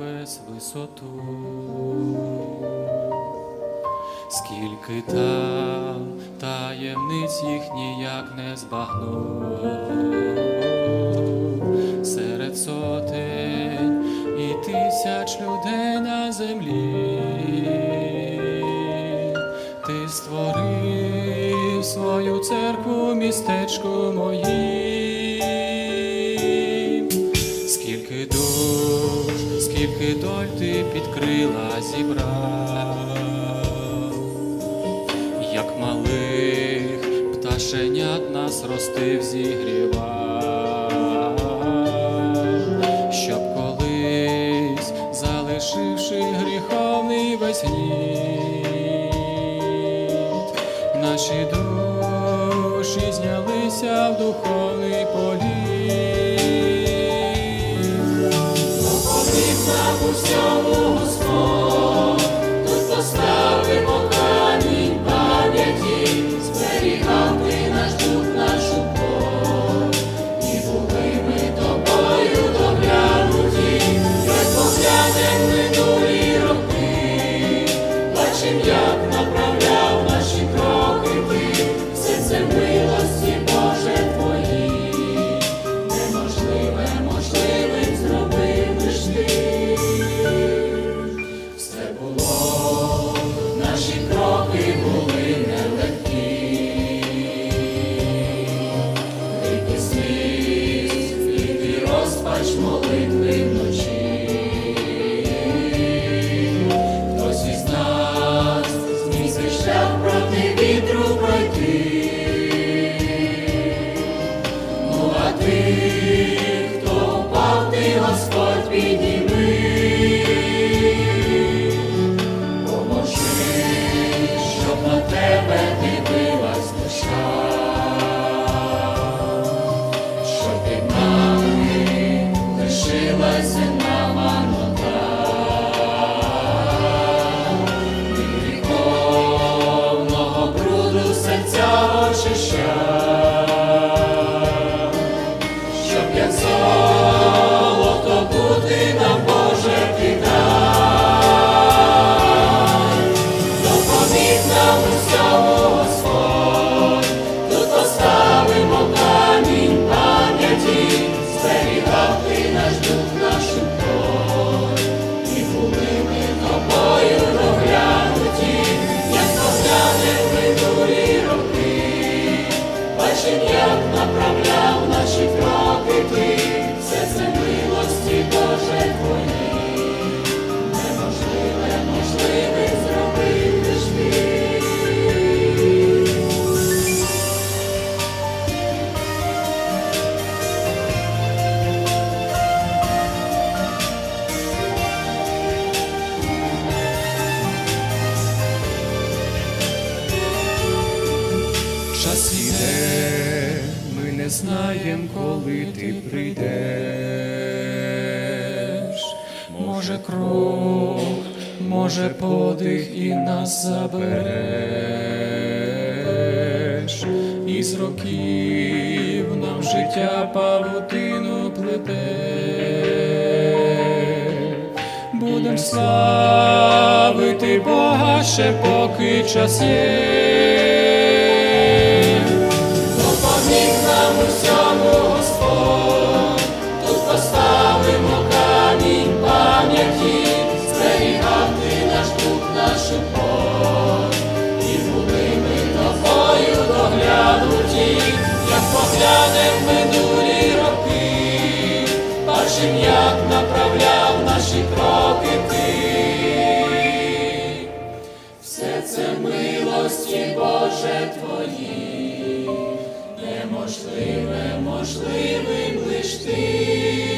небес висоту, скільки там таємниць їх ніяк не збагнув серед сотень і тисяч людей на землі, ти створив свою церкву, містечко моїй. Тільки доль ти під крила зібрав, як малих пташенят нас ростив, зігрівав, щоб колись, залишивши гріховний весь гніт, наші душі знялися в духовний політ. нашим, як на soul. вірен, коли ти прийдеш, може, кров, може, подих і нас забереш, із років нам життя павутину плете, будем славити Бога ще поки час є. милості Боже Твої, неможливе, можливим лиш ти.